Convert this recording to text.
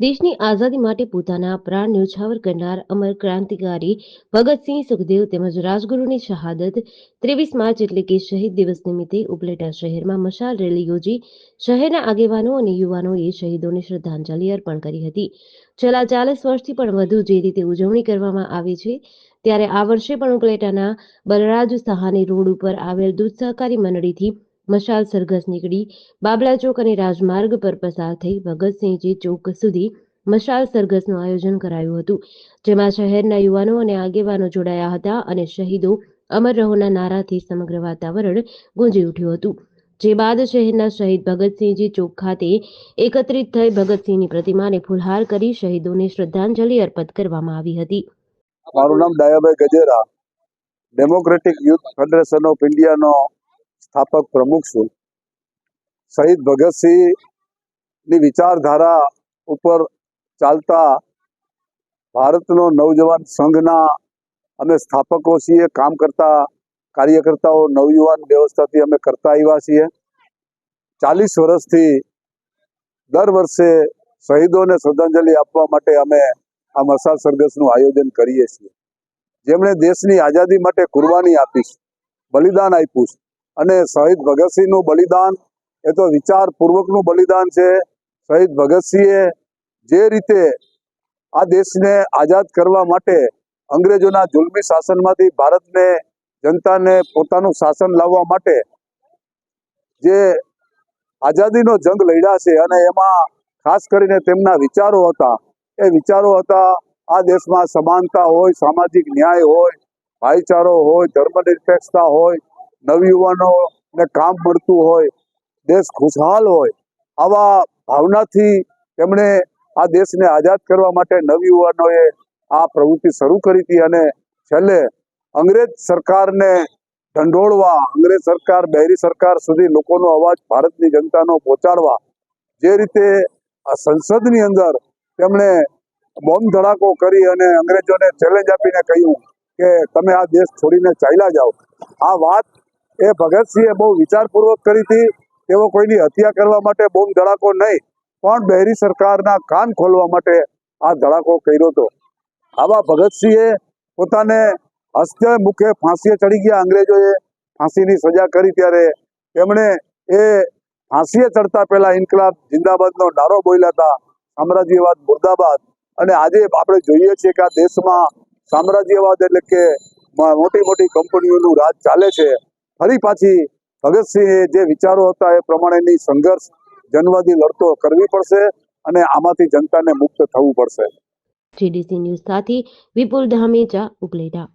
દેશની આઝાદી માટે પોતાના પ્રાણ ન્યોછાવર કરનાર અમર ક્રાંતિકારી ભગતસિંહ સુખદેવ તેમજ રાજગુરુની શહાદત ત્રેવીસ માર્ચ એટલે કે શહીદ દિવસ નિમિત્તે ઉપલેટા શહેરમાં મશાલ રેલી યોજી શહેરના આગેવાનો અને યુવાનોએ શહીદોને શ્રદ્ધાંજલિ અર્પણ કરી હતી. છેલ્લા ચાલીસ વર્ષથી પણ વધુ જે રીતે ઉજવણી કરવામાં આવી છે, ત્યારે આ વર્ષે પણ ઉપલેટાના બલરાજ સહાની રોડ ઉપર આવેલ દૂધ સહકારી મંડળીથી મશાલ સરઘસ નીકળી, બાબલા ચોક અને રાજમાર્ગ પર પસાર થઈ ભગતસિંહજી ચોક સુધી મશાલ સરઘસનું આયોજન કરાયું હતું, જેમાં શહેરના યુવાનો અને આગેવાનો જોડાયા હતા અને શહીદો અમર રહોના નારાથી સમગ્ર વાતાવરણ ગુંજી ઉઠ્યું હતું. જે બાદ શહેરના શહીદ ભગતસિંહજી ચોક ખાતે એકત્રિત થઈ ભગતસિંહની પ્રતિમાને ફુલહાર કરી શહીદોને શ્રદ્ધાંજલિ અર્પિત કરવામાં આવી હતી. મારું નામ Dayabhai Gajera democratic youth federation of ઇન્ડિયાનો સ્થાપક પ્રમુખ છું. શહીદ ભગતસિંહની વિચારધારા ઉપર ચાલતા ભારતનો નવજવાન સંઘના અમે સ્થાપકો છીએ કામ કરતા કાર્યકર્તાઓ નવયુવાન વ્યવસ્થાથી અમે કરતા આવ્યા છીએ. ચાલીસ વર્ષથી દર વર્ષે શહીદોને શ્રદ્ધાંજલિ આપવા માટે અમે આ મસાલ સરઘસનું આયોજન કરીએ છીએ. જેમણે દેશની આઝાદી માટે કુરબાની આપી છે, બલિદાન આપ્યું છે. અને શહીદ ભગતસિંહનું બલિદાન, એ તો વિચારપૂર્વકનું બલિદાન છે. શહીદ ભગતસિંહે જે રીતે આ દેશને આઝાદ કરવા માટે અંગ્રેજોના જુલમી શાસનમાંથી ભારતને, જનતાને પોતાનું શાસન લાવવા માટે જે આઝાદીનો જંગ લડ્યા છે અને એમાં ખાસ કરીને તેમના વિચારો હતા, એ વિચારો હતા આ દેશમાં સમાનતા હોય, સામાજિક ન્યાય હોય, ભાઈચારો હોય, ધર્મનિરપેક્ષતા હોય નવયુવાનોને કામ મળતું હોય, દેશ ખુશહાલ હોય, આવા ભાવનાથી તેમણે આ દેશને આઝાદ કરવા માટે નવયુવાનોએ આ પ્રવૃત્તિ શરૂ કરી હતી અને છેલ્લે અંગ્રેજ સરકારને ઢંઢોળવા, અંગ્રેજ સરકાર, બહેરી સરકાર સુધી લોકોનો અવાજ ભારતની જનતાનો પહોંચાડવા, જે રીતે સંસદની અંદર તેમણે બોમ્બ ધડાકો કરી અને અંગ્રેજોને ચેલેન્જ આપીને કહ્યું કે તમે આ દેશ છોડીને ચાલ્યા જાઓ. આ વાત એ ભગતસિંહે બહુ વિચારપૂર્વક કરી હતી. તેઓ કોઈની હત્યા કરવા માટે બોમ્બ ધડાકો નહીં, પણ બહેરી સરકારના કાન ખોલવા માટે આ ધડાકો કર્યો હતો. આવા ભગતસિંહે પોતાને હસ્તે મુખે ફાંસીએ ચડી ગયા અંગ્રેજોએ ફાંસીની સજા કરી ત્યારે તેમણે એ ફાંસીએ ચડતા પહેલા ઇન્કલાબ જિંદાબાદનો નારો બોલ્યા હતા, સામ્રાજ્યવાદ મુર્દાબાદ. અને આજે આપણે જોઈએ છીએ કે આ દેશમાં સામ્રાજ્યવાદ એટલે કે મોટી મોટી કંપનીઓનું રાજ ચાલે છે. ફરી પાછી ભગતસિંહે જે વિચારો હતા એ પ્રમાણેની સંઘર્ષ જનવાદી લડતો કરવી પડશે અને આમાંથી જનતાને મુક્ત થવું પડશે. જીડીસી ન્યૂઝ સાથે વિપુલ ધામેચા ઉપલેટા